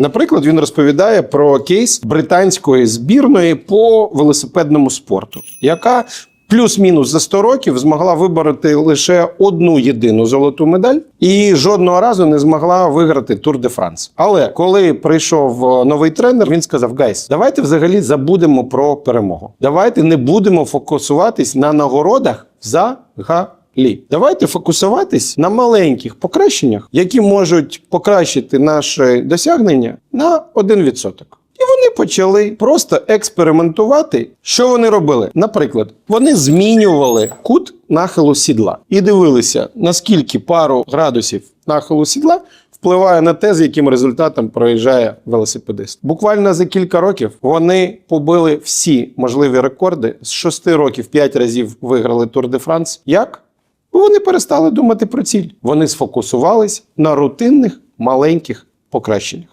Наприклад, він розповідає про кейс британської збірної по велосипедному спорту, яка плюс-мінус за 100 років змогла вибороти лише одну єдину золоту медаль і жодного разу не змогла виграти Тур де Франс. Але коли прийшов е, новий тренер, він сказав: Гайс, давайте взагалі забудемо про перемогу. Давайте не будемо фокусуватись на нагородах взагалі. Давайте фокусуватись на маленьких покращеннях, які можуть покращити наше досягнення на 1%. І вони почали просто експериментувати. Що вони робили? Наприклад, вони змінювали кут нахилу сідла і дивилися, наскільки пару градусів нахилу сідла впливає на те, з яким результатом проїжджає велосипедист. Буквально за кілька років вони побили всі можливі рекорди. З 6 років 5 разів виграли Тур де Франс. Як? Вони перестали думати про ціль. Вони сфокусувались на рутинних маленьких покращеннях.